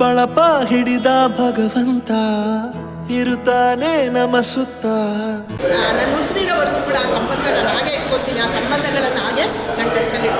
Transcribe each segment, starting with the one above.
ಬಳಪ ಹಿಡಿದ ಭಗವಂತ ಇರುತ್ತಾನೆ ನಮ ಸುತ್ತ ನನ್ನ ಉಸಿರಿನವರೆಗೂ ಕೂಡ ಆ ಸಂಪರ್ಕ ನಾನು ಹಾಗೆ ಇಟ್ಕೊತೀನಿ ಆ ಸಂಬಂಧಗಳನ್ನು ಹಾಗೆ ನನ್ನ ಟಚ್ಚಲ್ಲಿ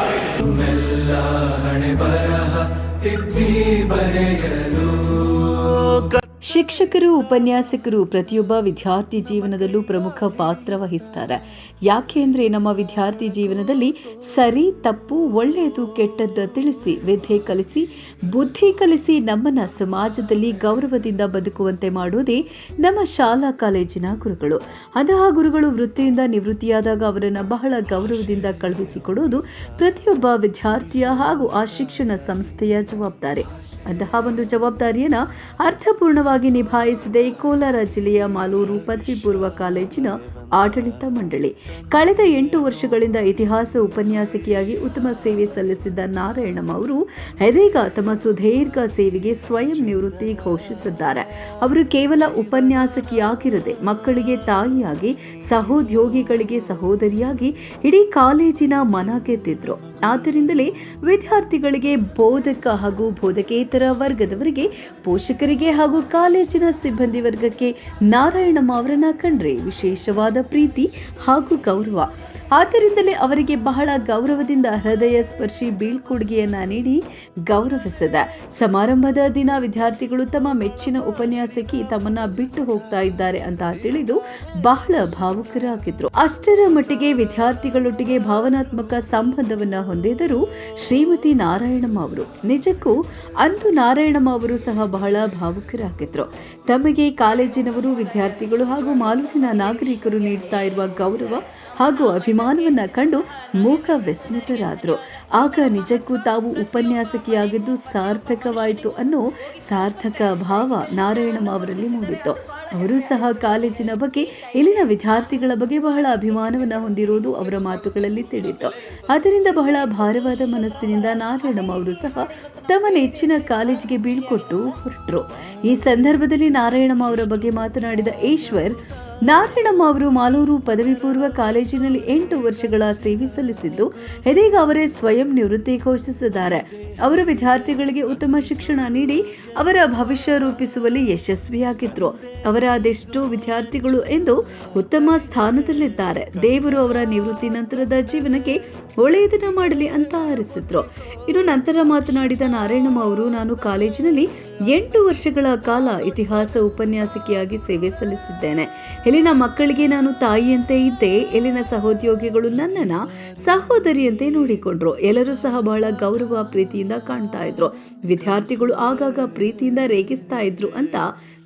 ಶಿಕ್ಷಕರು, ಉಪನ್ಯಾಸಕರು, ಪ್ರತಿಯೊಬ್ಬ ವಿದ್ಯಾರ್ಥಿ ಜೀವನದಲ್ಲೂ ಪ್ರಮುಖ ಪಾತ್ರ ವಹಿಸ್ತಾರೆ. ಯಾಕೆ ಅಂದರೆ ನಮ್ಮ ವಿದ್ಯಾರ್ಥಿ ಜೀವನದಲ್ಲಿ ಸರಿ, ತಪ್ಪು, ಒಳ್ಳೆಯದು, ಕೆಟ್ಟದ್ದು ತಿಳಿಸಿ ವಿದ್ಯೆ ಕಲಿಸಿ, ಬುದ್ಧಿ ಕಲಿಸಿ ನಮ್ಮನ್ನ ಸಮಾಜದಲ್ಲಿ ಗೌರವದಿಂದ ಬದುಕುವಂತೆ ಮಾಡುವುದೇ ನಮ್ಮ ಶಾಲಾ ಕಾಲೇಜಿನ ಗುರುಗಳು. ಅಂತಹ ಗುರುಗಳು ವೃತ್ತಿಯಿಂದ ನಿವೃತ್ತಿಯಾದಾಗ ಅವರನ್ನು ಬಹಳ ಗೌರವದಿಂದ ಕಳುಹಿಸಿಕೊಡುವುದು ಪ್ರತಿಯೊಬ್ಬ ವಿದ್ಯಾರ್ಥಿಯ ಹಾಗೂ ಆ ಶಿಕ್ಷಣ ಸಂಸ್ಥೆಯ ಜವಾಬ್ದಾರಿ. ಅಂತಹ ಒಂದು ಜವಾಬ್ದಾರಿಯನ್ನು ಅರ್ಥಪೂರ್ಣವಾಗಿ ನಿಭಾಯಿಸಿದೆ. ಕೋಲಾರ ಜಿಲ್ಲೆಯ ಮಾಲೂರು ಪದವಿ ಪೂರ್ವ ಕಾಲೇಜಿನ ಆಡಳಿತ ಮಂಡಳಿ. ಕಳೆದ ಎಂಟು ವರ್ಷಗಳಿಂದ ಇತಿಹಾಸ ಉಪನ್ಯಾಸಕಿಯಾಗಿ ಉತ್ತಮ ಸೇವೆ ಸಲ್ಲಿಸಿದ್ದ ನಾರಾಯಣಮ್ಮ ಅವರು ಇದೀಗ ತಮ್ಮ ಸುದೀರ್ಘ ಸೇವೆಗೆ ಸ್ವಯಂ ನಿವೃತ್ತಿ ಘೋಷಿಸಿದ್ದಾರೆ. ಅವರು ಕೇವಲ ಉಪನ್ಯಾಸಕಿಯಾಗಿರದೆ ಮಕ್ಕಳಿಗೆ ತಾಯಿಯಾಗಿ, ಸಹೋದ್ಯೋಗಿಗಳಿಗೆ ಸಹೋದರಿಯಾಗಿ ಇಡೀ ಕಾಲೇಜಿನ ಮನ ಗೆದ್ದಿದ್ರು. ಆದ್ದರಿಂದಲೇ ವಿದ್ಯಾರ್ಥಿಗಳಿಗೆ ಬೋಧಕ ಹಾಗೂ ಬೋಧಕೇತರ ವರ್ಗದವರಿಗೆ, ಪೋಷಕರಿಗೆ ಹಾಗೂ ಕಾಲೇಜಿನ ಸಿಬ್ಬಂದಿ ವರ್ಗಕ್ಕೆ ನಾರಾಯಣಮ್ಮ ಅವರನ್ನ ಕಂಡ್ರೆ ವಿಶೇಷವಾದ ಪ್ರೀತಿ ಹಾಗೂ ಗೌರವ. ಆದ್ದರಿಂದಲೇ ಅವರಿಗೆ ಬಹಳ ಗೌರವದಿಂದ ಹೃದಯ ಸ್ಪರ್ಶಿ ಬೀಳ್ಕೊಡುಗೆಯನ್ನ ನೀಡಿ ಗೌರವಿಸದ. ಸಮಾರಂಭದ ದಿನ ವಿದ್ಯಾರ್ಥಿಗಳು ತಮ್ಮ ಮೆಚ್ಚಿನ ಉಪನ್ಯಾಸಕಿ ತಮ್ಮನ್ನ ಬಿಟ್ಟು ಹೋಗ್ತಾ ಇದ್ದಾರೆ ಅಂತ ತಿಳಿದು ಬಹಳ ಭಾವುಕರಾಗಿದ್ರು. ಅಷ್ಟರ ಮಟ್ಟಿಗೆ ವಿದ್ಯಾರ್ಥಿಗಳೊಟ್ಟಿಗೆ ಭಾವನಾತ್ಮಕ ಸಂಬಂಧವನ್ನ ಹೊಂದಿದರು ಶ್ರೀಮತಿ ನಾರಾಯಣಮ್ಮ ಅವರು. ನಿಜಕ್ಕೂ ಅಂದು ನಾರಾಯಣಮ್ಮ ಅವರು ಸಹ ಬಹಳ ಭಾವುಕರಾಗಿದ್ರು. ತಮಗೆ ಕಾಲೇಜಿನವರು ವಿದ್ಯಾರ್ಥಿಗಳು ಹಾಗೂ ಮಾಲೂರಿನ ನಾಗರಿಕರು ನೀಡ್ತಾ ಇರುವ ಗೌರವ ಹಾಗೂ ಅಭಿಮಾನವನ್ನ ಕಂಡು ಮೂಕ ವಿಸ್ಮಿತರಾದ್ರು. ಆಗ ನಿಜಕ್ಕೂ ತಾವು ಉಪನ್ಯಾಸಕಿಯಾಗಿದ್ದು ಸಾರ್ಥಕವಾಯಿತು ಅನ್ನೋ ಸಾರ್ಥಕ ಭಾವ ನಾರಾಯಣಮ್ಮ ಅವರಲ್ಲಿ ಮೂಡಿತ್ತು. ಅವರು ಸಹ ಕಾಲೇಜಿನ ಬಗ್ಗೆ, ಇಲ್ಲಿನ ವಿದ್ಯಾರ್ಥಿಗಳ ಬಗ್ಗೆ ಬಹಳ ಅಭಿಮಾನವನ್ನು ಹೊಂದಿರುವುದು ಅವರ ಮಾತುಗಳಲ್ಲಿ ತಿಳಿಯಿತು. ಆದ್ದರಿಂದ ಬಹಳ ಭಾರವಾದ ಮನಸ್ಸಿನಿಂದ ನಾರಾಯಣಮ್ಮ ಅವರು ಸಹ ತಮ್ಮ ನೆಚ್ಚಿನ ಕಾಲೇಜಿಗೆ ಬೀಳ್ಕೊಟ್ಟು ಹೊರಟರು. ಈ ಸಂದರ್ಭದಲ್ಲಿ ನಾರಾಯಣಮ್ಮ ಅವರ ಬಗ್ಗೆ ಮಾತನಾಡಿದ ಈಶ್ವರ್ ನಾರಾಯಣಮ್ಮ ಅವರು ಮಾಲೂರು ಪದವಿ ಪೂರ್ವ ಕಾಲೇಜಿನಲ್ಲಿ ಎಂಟು ವರ್ಷಗಳ ಸೇವೆ ಸಲ್ಲಿಸಿದ್ದು, ಇದೀಗ ಅವರೇ ಸ್ವಯಂ ನಿವೃತ್ತಿ ಘೋಷಿಸಿದ್ದಾರೆ. ಅವರು ವಿದ್ಯಾರ್ಥಿಗಳಿಗೆ ಉತ್ತಮ ಶಿಕ್ಷಣ ನೀಡಿ, ಅವರ ಭವಿಷ್ಯ ರೂಪಿಸುವಲ್ಲಿ ಯಶಸ್ವಿಯಾಗಿದ್ರು. ಅವರ ಅದೆಷ್ಟೋ ವಿದ್ಯಾರ್ಥಿಗಳು ಎಂದು ಉತ್ತಮ ಸ್ಥಾನದಲ್ಲಿದ್ದಾರೆ. ದೇವರು ಅವರ ನಿವೃತ್ತಿ ನಂತರದ ಜೀವನಕ್ಕೆ ಒಳ್ಳೆಯದನ್ನ ಮಾಡಲಿ ಅಂತ ಹಾರಿಸಿದ್ರು ಇನ್ನು ನಂತರ ಮಾತನಾಡಿದ ನಾರಾಯಣಮ್ಮ ಅವರು, ನಾನು ಕಾಲೇಜಿನಲ್ಲಿ ಎಂಟು ವರ್ಷಗಳ ಕಾಲ ಇತಿಹಾಸ ಉಪನ್ಯಾಸಕಿಯಾಗಿ ಸೇವೆ ಸಲ್ಲಿಸಿದ್ದೇನೆ. ಇಲ್ಲಿನ ಮಕ್ಕಳಿಗೆ ನಾನು ತಾಯಿಯಂತೆ ಇದ್ದೆ. ಇಲ್ಲಿನ ಸಹೋದ್ಯೋಗಿಗಳು ನನ್ನನ್ನು ಸಹೋದರಿಯಂತೆ ನೋಡಿಕೊಂಡ್ರು. ಎಲ್ಲರೂ ಸಹ ಬಹಳ ಗೌರವ, ಪ್ರೀತಿಯಿಂದ ಕಾಣ್ತಾ ಇದ್ರು. ವಿದ್ಯಾರ್ಥಿಗಳು ಆಗಾಗ ಪ್ರೀತಿಯಿಂದ ರೇಗಿಸ್ತಾ ಇದ್ರು ಅಂತ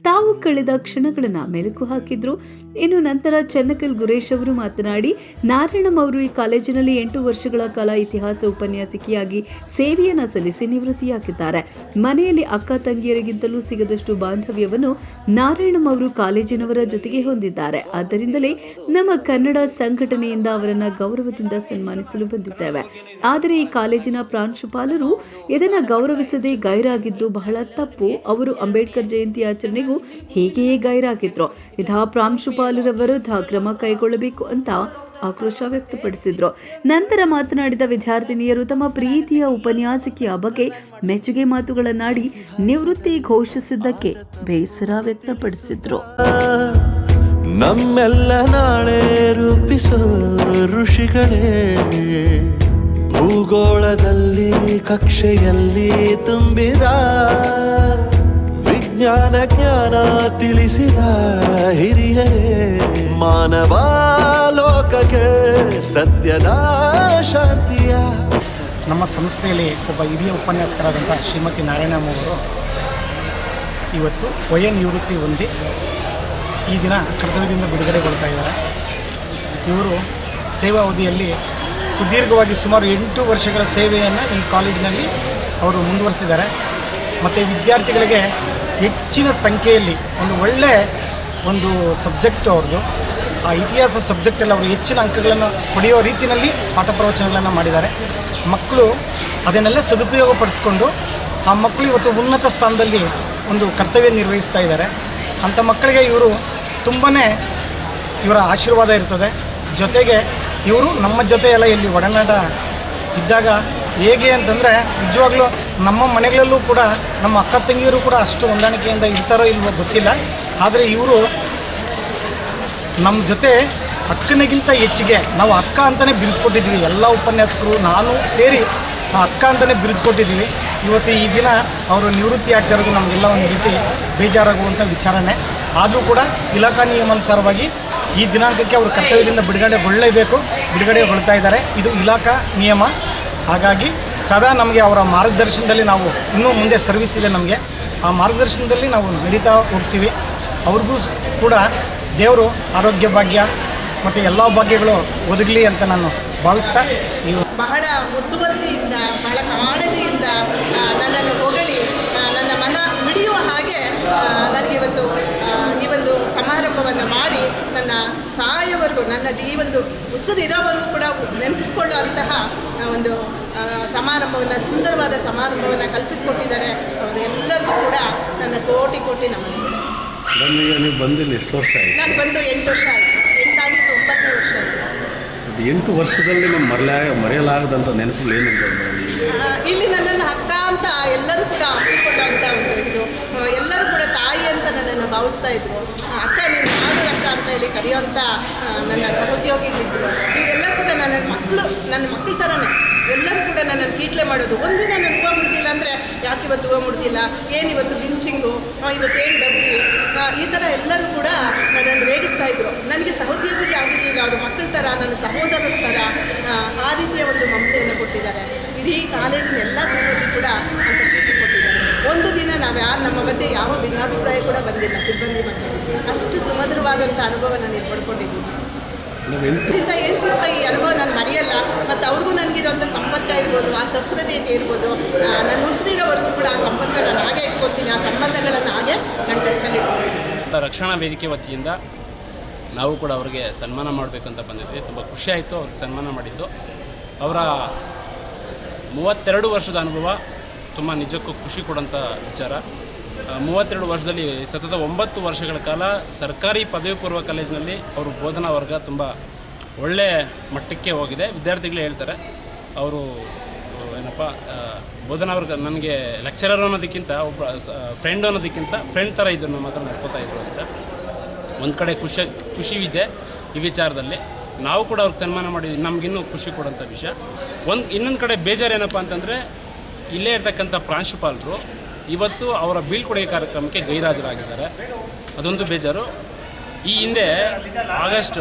ತಾವು ಕಳೆದ ಕ್ಷಣಗಳನ್ನ ಮೆಲುಕು ಹಾಕಿದ್ರು. ಇನ್ನು ನಂತರ ಚನ್ನಕಲ್ ಗುರೇಶ್ ಅವರು ಮಾತನಾಡಿ, ನಾರಾಯಣಂ ಅವರು ಈ ಕಾಲೇಜಿನಲ್ಲಿ ಎಂಟು ವರ್ಷಗಳ ಕಾಲ ಇತಿಹಾಸ ಉಪನ್ಯಾಸಕಿಯಾಗಿ ಸೇವೆಯನ್ನ ಸಲ್ಲಿಸಿ ನಿವೃತ್ತಿಯಾಗಿದ್ದಾರೆ. ಮನೆಯಲ್ಲಿ ಅಕ್ಕ ತಂಗಿಯರಿಗಿಂತಲೂ ಸಿಗದಷ್ಟು ಬಾಂಧವ್ಯವನ್ನು ನಾರಾಯಣಂ ಅವರು ಕಾಲೇಜಿನವರ ಜೊತೆಗೆ ಹೊಂದಿದ್ದಾರೆ. ಆದ್ದರಿಂದಲೇ ನಮ್ಮ ಕನ್ನಡ ಸಂಘಟನೆಯಿಂದ ಅವರನ್ನ ಗೌರವದಿಂದ ಸನ್ಮಾನಿಸಲು ಬಂದಿದ್ದೇವೆ. ಆದರೆ ಈ ಕಾಲೇಜಿನ ಪ್ರಾಂಶುಪಾಲರು ಇದನ್ನ ಗೌರವಿಸದೆ ಗೈರಾಗಿದ್ದು ಬಹಳ ತಪ್ಪು. ಅವರು ಅಂಬೇಡ್ಕರ್ ಜಯಂತಿ ಆಚರಣೆಗೂ ಹೀಗೆಯೇ ಗೈರಾಗಿದ್ರು. ಇಂತಹ ಪ್ರಾಂಶುಪಾಲರ ವಿರುದ್ಧ ಕ್ರಮ ಕೈಗೊಳ್ಳಬೇಕು ಅಂತ ಆಕ್ರೋಶ ವ್ಯಕ್ತಪಡಿಸಿದ್ರು. ನಂತರ ಮಾತನಾಡಿದ ವಿದ್ಯಾರ್ಥಿನಿಯರು ತಮ್ಮ ಪ್ರೀತಿಯ ಉಪನ್ಯಾಸಕಿಯ ಬಗ್ಗೆ ಮೆಚ್ಚುಗೆ ಮಾತುಗಳನ್ನಾಡಿ ನಿವೃತ್ತಿ ಘೋಷಿಸಿದ್ದಕ್ಕೆ ಬೇಸರ ವ್ಯಕ್ತಪಡಿಸಿದ್ರು. ನಮ್ಮೆಲ್ಲ ನಾಳೆ ರೂಪಿಸೋ ಋಷಿಗಳೇ, ಭೂಗೋಳದಲ್ಲಿ, ಕಕ್ಷೆಯಲ್ಲಿ ತುಂಬಿದ ವಿಜ್ಞಾನ ಜ್ಞಾನ ತಿಳಿಸಿದ ಹಿರಿಯರೇ, ಮಾನವ ಲೋಕಕ್ಕೆ ಸತ್ಯದ ಶಾಂತಿಯ. ನಮ್ಮ ಸಂಸ್ಥೆಯಲ್ಲಿ ಒಬ್ಬ ಹಿರಿಯ ಉಪನ್ಯಾಸಕರಾದಂಥ ಶ್ರೀಮತಿ ನಾರಾಯಣ ಅವರು ಇವತ್ತು ವಯ ನಿವೃತ್ತಿ ಹೊಂದಿ ಈ ದಿನ ಕರ್ತವ್ಯದಿಂದ ಬಿಡುಗಡೆಗೊಳ್ತಾ ಇದ್ದಾರೆ. ಇವರು ಸೇವಾ ಅವಧಿಯಲ್ಲಿ ಸುದೀರ್ಘವಾಗಿ ಸುಮಾರು ಎಂಟು ವರ್ಷಗಳ ಸೇವೆಯನ್ನು ಈ ಕಾಲೇಜಿನಲ್ಲಿ ಅವರು ಮುಂದುವರಿಸಿದ್ದಾರೆ. ಮತ್ತು ವಿದ್ಯಾರ್ಥಿಗಳಿಗೆ ಹೆಚ್ಚಿನ ಸಂಖ್ಯೆಯಲ್ಲಿ ಒಂದು ಒಳ್ಳೆಯ ಒಂದು ಸಬ್ಜೆಕ್ಟ್ ಅವ್ರದ್ದು. ಆ ಇತಿಹಾಸ ಸಬ್ಜೆಕ್ಟಲ್ಲಿ ಅವರು ಹೆಚ್ಚಿನ ಅಂಕಗಳನ್ನು ಪಡೆಯೋ ರೀತಿಯಲ್ಲಿ ಪಾಠ ಪ್ರವಚನಗಳನ್ನು ಮಾಡಿದ್ದಾರೆ. ಮಕ್ಕಳು ಅದನ್ನೆಲ್ಲ ಸದುಪಯೋಗಪಡಿಸ್ಕೊಂಡು ಆ ಮಕ್ಕಳು ಇವತ್ತು ಉನ್ನತ ಸ್ಥಾನದಲ್ಲಿ ಒಂದು ಕರ್ತವ್ಯ ನಿರ್ವಹಿಸ್ತಾ ಇದ್ದಾರೆ. ಅಂಥ ಮಕ್ಕಳಿಗೆ ಇವರು ತುಂಬಾ ಇವರ ಆಶೀರ್ವಾದ ಇರ್ತದೆ. ಜೊತೆಗೆ ಇವರು ನಮ್ಮ ಜೊತೆ ಎಲ್ಲ ಇಲ್ಲಿ ಒಡನಾಟ ಇದ್ದಾಗ ಹೇಗೆ ಅಂತಂದರೆ ನಿಜವಾಗ್ಲೂ ನಮ್ಮ ಮನೆಗಳಲ್ಲೂ ಕೂಡ, ನಮ್ಮ ಅಕ್ಕ ತಂಗಿಯರು ಕೂಡ ಅಷ್ಟು ಹೊಂದಾಣಿಕೆಯಿಂದ ಇರ್ತಾರೋ ಇಲ್ವೋ ಗೊತ್ತಿಲ್ಲ. ಆದರೆ ಇವರು ನಮ್ಮ ಜೊತೆ ಅಕ್ಕನಿಗಿಂತ ಹೆಚ್ಚಿಗೆ, ನಾವು ಅಕ್ಕ ಅಂತಲೇ ಬಿರುದು ಕೊಟ್ಟಿದ್ವಿ ಎಲ್ಲ ಉಪನ್ಯಾಸಕರು, ನಾನು ಸೇರಿ ಆ ಅಕ್ಕ ಅಂತಲೇ ಬಿರುದು ಕೊಟ್ಟಿದ್ದೀವಿ. ಇವತ್ತು ಈ ದಿನ ಅವರು ನಿವೃತ್ತಿ ಆಗ್ತಾ ಇರೋದು ನಮಗೆಲ್ಲ ಒಂದು ರೀತಿ ಬೇಜಾರಾಗುವಂಥ ವಿಚಾರನೇ. ಆದರೂ ಕೂಡ ಇಲಾಖಾ ನಿಯಮಾನುಸಾರವಾಗಿ ಈ ದಿನಾಂಕಕ್ಕೆ ಅವರು ಕರ್ತವ್ಯದಿಂದ ಬಿಡುಗಡೆಗೊಳ್ಳಲೇಬೇಕು ಬಿಡುಗಡೆಗೊಳ್ತಾ ಇದ್ದಾರೆ. ಇದು ಇಲಾಖಾ ನಿಯಮ. ಹಾಗಾಗಿ ಸದಾ ನಮಗೆ ಅವರ ಮಾರ್ಗದರ್ಶನದಲ್ಲಿ ನಾವು ಇನ್ನೂ ಮುಂದೆ ಸರ್ವಿಸ್ ಇದೆ ನಮಗೆ. ಆ ಮಾರ್ಗದರ್ಶನದಲ್ಲಿ ನಾವು ನಡೀತಾ ಹೋಗ್ತೀವಿ. ಅವ್ರಿಗೂ ಕೂಡ ದೇವರು ಆರೋಗ್ಯ ಭಾಗ್ಯ ಮತ್ತು ಎಲ್ಲ ಭಾಗ್ಯಗಳು ಒದಗಲಿ ಅಂತ ನಾನು ಭಾವಿಸ್ತಾ ಈ ಬಹಳ ಮುತುವರ್ಜಿಯಿಂದ, ಬಹಳ ಕಾಳಜಿಯಿಂದ ನನ್ನನ್ನು ಹೊಗಳಿ ನನ್ನ ಮನ ಮಿಡಿಯುವ ಹಾಗೆ ನನಗೆ ನನಗಿವತ್ತು ಒಂದು ಸಮಾರಂಭವನ್ನು ಮಾಡಿ ನನ್ನ ಸಾಯವರೆಗೂ ನನ್ನ ಜೀವನದ ಈ ಒಂದು ಉಸಿರಿರೋವರೆಗೂ ಕೂಡ ನೆನಪಿಸ್ಕೊಳ್ಳುವಂತಹ ಒಂದು ಸಮಾರಂಭವನ್ನು ಸುಂದರವಾದ ಸಮಾರಂಭವನ್ನು ಕಲ್ಪಿಸಿಕೊಟ್ಟಿದ್ದಾರೆ. ಅವರೆಲ್ಲರಿಗೂ ಕೂಡ ನನ್ನ ಕೋಟಿ ಕೋಟಿ ನಮ್ಮ ನೀವು ಬಂದಿಲ್ಲ ಎಷ್ಟು ವರ್ಷ ಆಯಿತು? ನಾನು ಬಂದು ಎಂಟು ವರ್ಷ ಆಯಿತು. ಎಂಟಾಗಿತ್ತು ಒಂಬತ್ತನೇ ವರ್ಷ ಆಯಿತು. ಎಂಟು ವರ್ಷದಲ್ಲಿ ನಮ್ಮ ಮರೆಯ ಮರೆಯಲಾಗದಂಥ ನೆನಪುಗಳು ಏನಿದೆ ಅದರಲ್ಲಿ ಇಲ್ಲಿ ನನ್ನನ್ನು ಅಕ್ಕ ಅಂತ ಎಲ್ಲರೂ ಕೂಡ ಆ, ಎಲ್ಲರೂ ಕೂಡ ತಾಯಿ ಅಂತ ನನ್ನನ್ನು ಭಾವಿಸ್ತಾ ಇದ್ರು. ಅಕ್ಕ ನೀನು ಮಾಡೋದು ಅಕ್ಕ ಅಂತ ಹೇಳಿ ಕರೆಯುವಂಥ ನನ್ನ ಸಹೋದ್ಯೋಗಿಗಳಿದ್ರು. ಇವರೆಲ್ಲ ಕೂಡ ನನ್ನ ಮಕ್ಕಳು ನನ್ನ ಮಕ್ಕಳ ಥರನೇ ಎಲ್ಲರೂ ಕೂಡ ನನ್ನನ್ನು ಕೀಟ್ಲೆ ಮಾಡೋದು. ಒಂದಿನ ನಾನು ಹೂವು ಮುಡ್ದಿಲ್ಲ ಅಂದರೆ ಯಾಕೆ ಇವತ್ತು ಹೂವು ಮುಡ್ದಿಲ್ಲ? ಏನು ಇವತ್ತು ಬಿಂಚಿಂಗು? ಇವತ್ತು ಏನು ಡಬ್ಬಿ? ಈ ಥರ ಎಲ್ಲರೂ ಕೂಡ ನನ್ನನ್ನು ರೇಗಿಸ್ತಾ ಇದ್ರು. ನನಗೆ ಸಹೋದ್ಯೋಗಿಗಳು ಆಗಿರಲಿಲ್ಲ. ಅವರು ಮಕ್ಕಳ ಥರ ನನ್ನ ಸಹೋದರರ ಥರ ಆ, ರೀತಿಯ ಒಂದು ಮಮತೆಯನ್ನು ಕೊಟ್ಟಿದ್ದಾರೆ. ಇಡೀ ಕಾಲೇಜಿನ ಎಲ್ಲ ಸಿಬ್ಬಂದಿ ಕೂಡ ಅಂತ ಒಂದು ದಿನ ನಾವು ಯಾರು ನಮ್ಮ ಮಧ್ಯೆ ಯಾವ ಭಿನ್ನಾಭಿಪ್ರಾಯ ಕೂಡ ಬಂದಿಲ್ಲ ಸಿಬ್ಬಂದಿ ಮಧ್ಯೆ. ಅಷ್ಟು ಸುಮಧುರವಾದಂಥ ಅನುಭವ ನಾನು ಇಲ್ಲಿ ಪಡ್ಕೊಂಡಿದ್ದೀನಿ ಇದರಿಂದ ಏನು ಸಿಗ್ತಾ ಈ ಅನುಭವ ನಾನು ಮರೆಯಲ್ಲ ಮತ್ತು ಅವ್ರಿಗೂ ನನಗಿರೋಂಥ ಸಂಪರ್ಕ ಇರ್ಬೋದು ಆ ಸಹೃದಯತೆ ಇರ್ಬೋದು ನನ್ನ ಉಸಿರಿರೋವರೆಗೂ ಕೂಡ ಆ ಸಂಪರ್ಕ ನಾನು ಹಾಗೆ ಇಟ್ಕೊತೀನಿ ಆ ಸಂಬಂಧಗಳನ್ನು ಹಾಗೆ ನನ್ನ ಟಚ್ಚಲ್ಲಿ ಇಟ್ಕೊಳ್ತೀನಿ ರಕ್ಷಣಾ ವೇದಿಕೆ ವತಿಯಿಂದ ನಾವು ಕೂಡ ಅವರಿಗೆ ಸನ್ಮಾನ ಮಾಡಬೇಕಂತ ಬಂದಿದ್ವಿ. ತುಂಬ ಖುಷಿಯಾಯಿತು ಆಯಿತು ಅವ್ರಿಗೆ ಸನ್ಮಾನ ಮಾಡಿದ್ದು. ಅವರ ಮೂವತ್ತೆರಡು ವರ್ಷದ ಅನುಭವ ತುಂಬ ನಿಜಕ್ಕೂ ಖುಷಿ ಕೊಡೋಂಥ ವಿಚಾರ. ಮೂವತ್ತೆರಡು ವರ್ಷದಲ್ಲಿ ಸತತ ಒಂಬತ್ತು ವರ್ಷಗಳ ಕಾಲ ಸರ್ಕಾರಿ ಪದವಿ ಪೂರ್ವ ಕಾಲೇಜಿನಲ್ಲಿ ಅವರು ಬೋಧನಾ ವರ್ಗ ತುಂಬ ಒಳ್ಳೆಯ ಮಟ್ಟಕ್ಕೆ ಹೋಗಿದೆ. ವಿದ್ಯಾರ್ಥಿಗಳೇ ಹೇಳ್ತಾರೆ, ಅವರು ಏನಪ್ಪ ಬೋಧನಾ ವರ್ಗ ನನಗೆ ಲೆಕ್ಚರರ್ ಅನ್ನೋದಕ್ಕಿಂತ ಒಬ್ಬ ಫ್ರೆಂಡ್ ಅನ್ನೋದಕ್ಕಿಂತ ಫ್ರೆಂಡ್ ಥರ ಇದನ್ನು ಮಾತ್ರ ನಡ್ಕೋತಾ ಇದ್ರು ಅಂತ. ಒಂದು ಕಡೆ ಖುಷಿ ಖುಷಿ ಇದೆ ಈ ವಿಚಾರದಲ್ಲಿ. ನಾವು ಕೂಡ ಅವ್ರಿಗೆ ಸನ್ಮಾನ ಮಾಡಿದ್ವಿ. ನಮಗಿನ್ನೂ ಖುಷಿ ಕೊಡೋಂಥ ವಿಷಯ. ಒಂದು ಇನ್ನೊಂದು ಕಡೆ ಬೇಜಾರು ಏನಪ್ಪ ಅಂತಂದರೆ ಇಲ್ಲೇ ಇರ್ತಕ್ಕಂಥ ಪ್ರಾಂಶುಪಾಲರು ಇವತ್ತು ಅವರ ಬೀಳ್ಕೊಡುಗೆ ಕಾರ್ಯಕ್ರಮಕ್ಕೆ ಗೈರಾಜರಾಗಿದ್ದಾರೆ. ಅದೊಂದು ಬೇಜಾರು. ಈ ಹಿಂದೆ ಆಗಸ್ಟ್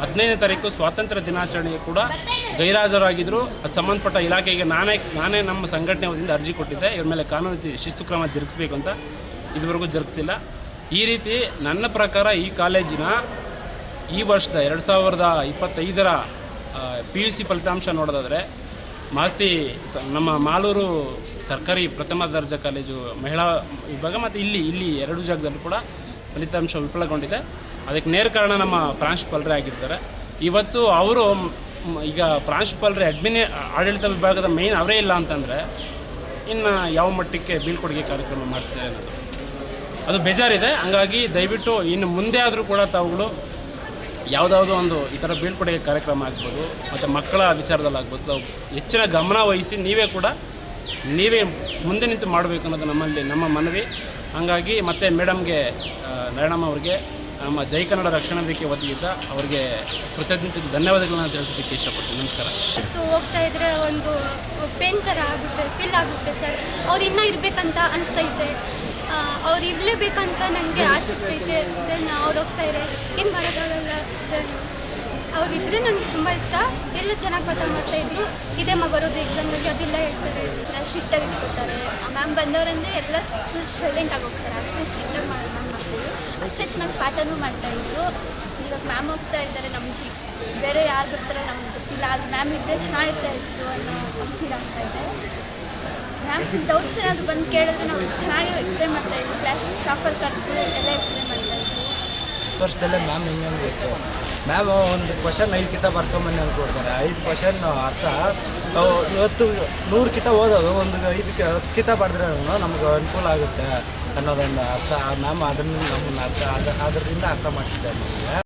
ಹದಿನೈದನೇ ತಾರೀಕು ಸ್ವಾತಂತ್ರ್ಯ ದಿನಾಚರಣೆಗೆ ಕೂಡ ಗೈರಾಜರಾಗಿದ್ದರು ಅದು ಸಂಬಂಧಪಟ್ಟ ಇಲಾಖೆಗೆ ನಾನೇ ನಾನೇ ನಮ್ಮ ಸಂಘಟನೆ ವತಿಯಿಂದ ಅರ್ಜಿ ಕೊಟ್ಟಿದ್ದೆ. ಇವ್ರ ಮೇಲೆ ಕಾನೂನು ಶಿಸ್ತು ಕ್ರಮ ಜರುಗಿಸ್ಬೇಕು ಅಂತ ಇದುವರೆಗೂ ಜರುಗಿಸ್ತಿಲ್ಲ ಈ ರೀತಿ ನನ್ನ ಪ್ರಕಾರ ಈ ಕಾಲೇಜಿನ ಈ ವರ್ಷದ ಎರಡು ಸಾವಿರದ ಇಪ್ಪತ್ತೈದರ ಪಿ ಯು ಸಿ ಫಲಿತಾಂಶ ನೋಡೋದಾದರೆ ಮಾಸ್ತಿ ನಮ್ಮ ಮಾಲೂರು ಸರ್ಕಾರಿ ಪ್ರಥಮ ದರ್ಜೆ ಕಾಲೇಜು ಮಹಿಳಾ ವಿಭಾಗ ಮತ್ತು ಇಲ್ಲಿ ಇಲ್ಲಿ ಎರಡು ಜಾಗದಲ್ಲೂ ಕೂಡ ಫಲಿತಾಂಶ ವಿಫಲಗೊಂಡಿದೆ. ಅದಕ್ಕೆ ನೇರ ಕಾರಣ ನಮ್ಮ ಪ್ರಾಂಶುಪಾಲರೇ ಆಗಿರ್ತಾರೆ ಇವತ್ತು ಅವರು ಈಗ ಪ್ರಾಂಶುಪಾಲರೇ ಅಡ್ಮಿನಿ, ಆಡಳಿತ ವಿಭಾಗದ ಮೇನ್ ಅವರೇ ಇಲ್ಲ ಅಂತಂದರೆ ಇನ್ನು ಯಾವ ಮಟ್ಟಕ್ಕೆ ಬೀಳ್ಕೊಡುಗೆ ಕಾರ್ಯಕ್ರಮ ಮಾಡ್ತಾರೆ ಅನ್ನೋದು. ಅದು ಬೇಜಾರಿದೆ. ಹಂಗಾಗಿ ದಯವಿಟ್ಟು ಇನ್ನು ಮುಂದೆ ಆದರೂ ಕೂಡ ತಾವುಗಳು ಯಾವುದಾವುದೋ ಒಂದು ಈ ಥರ ಬೀಳ್ಕೊಡುಗೆ ಕಾರ್ಯಕ್ರಮ ಆಗ್ಬೋದು, ಮತ್ತು ಮಕ್ಕಳ ವಿಚಾರದಲ್ಲಾಗ್ಬೋದು ನಾವು ಹೆಚ್ಚಿನ ಗಮನ ವಹಿಸಿ ನೀವೇ ಕೂಡ ನೀವೇ ಮುಂದೆ ನಿಂತು ಮಾಡಬೇಕು ಅನ್ನೋದು ನಮ್ಮಲ್ಲಿ, ನಮ್ಮ ಮನವಿ. ಹಾಗಾಗಿ ಮತ್ತು ಮೇಡಮ್ಗೆ ನಾರಾಯಣಮ್ಮ ಅವ್ರಿಗೆ ನಮ್ಮ ಜೈ ಕನ್ನಡ ರಕ್ಷಣಾ ವೇದಿಕೆ ವತಿಯಿಂದ ಅವರಿಗೆ ಕೃತಜ್ಞತೆ, ಧನ್ಯವಾದಗಳನ್ನ ತಿಳಿಸೋದಕ್ಕೆ ಇಷ್ಟಪಡ್ತೀನಿ. ನಮಸ್ಕಾರ. ಇವತ್ತು ಹೋಗ್ತಾ ಇದ್ರೆ ಒಂದು ಪೇನ್ ಥರ ಆಗುತ್ತೆ, ಫೀಲ್ ಆಗುತ್ತೆ ಸರ್. ಅವ್ರು ಇನ್ನೂ ಇರಬೇಕಂತ ಅನಿಸ್ತೈತೆ. ಅವ್ರು ಇರಲೇಬೇಕಂತ ನನಗೆ ಆಸಕ್ತಿ ಇದೆ ದೆನ್ ಅವ್ರು ಹೋಗ್ತಾ ಇದ್ದಾರೆ ಏನು ಮಾಡೋಕ್ಕಾಗಲ್ಲ. ದೆನ್ ಅವ್ರು ಇದ್ದರೆ ನನಗೆ ತುಂಬ ಇಷ್ಟ. ಎಲ್ಲ ಚೆನ್ನಾಗಿ ಪಾಠ ಮಾಡ್ತಾಯಿದ್ರು ಇದೇ ಮಗರೋದು ಬರೋದು ಎಕ್ಸಾಮಲ್ಲಿ ಅದೆಲ್ಲ ಹೇಳ್ತಾರೆ. ಚೆನ್ನಾಗಿ ಸ್ಟ್ರಿಕ್ಟಾಗಿ ಮ್ಯಾಮ್ ಬಂದವರಂದ್ರೆ ಎಲ್ಲ ಫುಲ್ ಸೈಲೆಂಟ್ ಆಗಿ ಹೋಗ್ತಾರೆ. ಅಷ್ಟೇ ಸ್ಟ್ರಿಕ್ಟಾಗಿ ಮಾಡಿ ಮಾಡ್ತಿದ್ರು ಅಷ್ಟೇ ಚೆನ್ನಾಗಿ ಪಾಠನೂ ಮಾಡ್ತಾಯಿದ್ರು ಇವಾಗ ಮ್ಯಾಮ್ ಹೋಗ್ತಾ ಇದ್ದಾರೆ, ನಮಗೆ ಬೇರೆ ಯಾರು ಬರ್ತಾರೆ ನಮ್ಗೆ ಗೊತ್ತಿಲ್ಲ ಅದು ಮ್ಯಾಮ್ ಇದ್ದರೆ ಚೆನ್ನಾಗಿರ್ತಾ ಇತ್ತು ಅನ್ನೋ ಫೀಲ್ ಆಗ್ತಾ ಇದೆ. ಮ್ಯಾಮ್ ಡೌಟ್ಸ್ ಏನಾದರೂ ಬಂದು ಕೇಳಿದ್ರೆ ನಾವು ಚೆನ್ನಾಗಿ ಎಕ್ಸ್ಪ್ಲೈನ್ ಮಾಡ್ತಾ ಇದ್ವಿ. ಕ್ಲಾಸ್ ಸ್ಟಾಫಲ್ಲಿ ಕರೆದು ಎಲ್ಲ ಎಕ್ಸ್ಪ್ಲೇನ್ ಮಾಡ್ತಾ ಇದ್ವಿ. ವರ್ಷದಲ್ಲೇ ಮ್ಯಾಮ್ ಹಿಂಗೆ ಇತ್ತು ಮ್ಯಾಮ್ ಒಂದು ಕ್ವಶನ್ ಐದು ಕಿತ ಬರ್ಕೊಂಬನ್ನಿ ಅಂತ ಕೊಡ್ತಾರೆ ಐದು ಕ್ವಶನ್ ಅರ್ಥ. ಇವತ್ತು ನೂರು ಕಿತ ಓದೋದು ಒಂದು ಐದು ಹತ್ತು ಕಿತ ಬರೆದ್ರೆ ನಮ್ಗೆ ಅನುಕೂಲ ಆಗುತ್ತೆ. ಅನ್ನೋದೊಂದು ಅರ್ಥ ಮ್ಯಾಮ್ ಅದನ್ನು ನಮ್ಮನ್ನು ಅರ್ಥ ಅದ ಅದರಿಂದ ಅರ್ಥ ಮಾಡಿಸಿದ್ದಾರೆ ನಮಗೆ.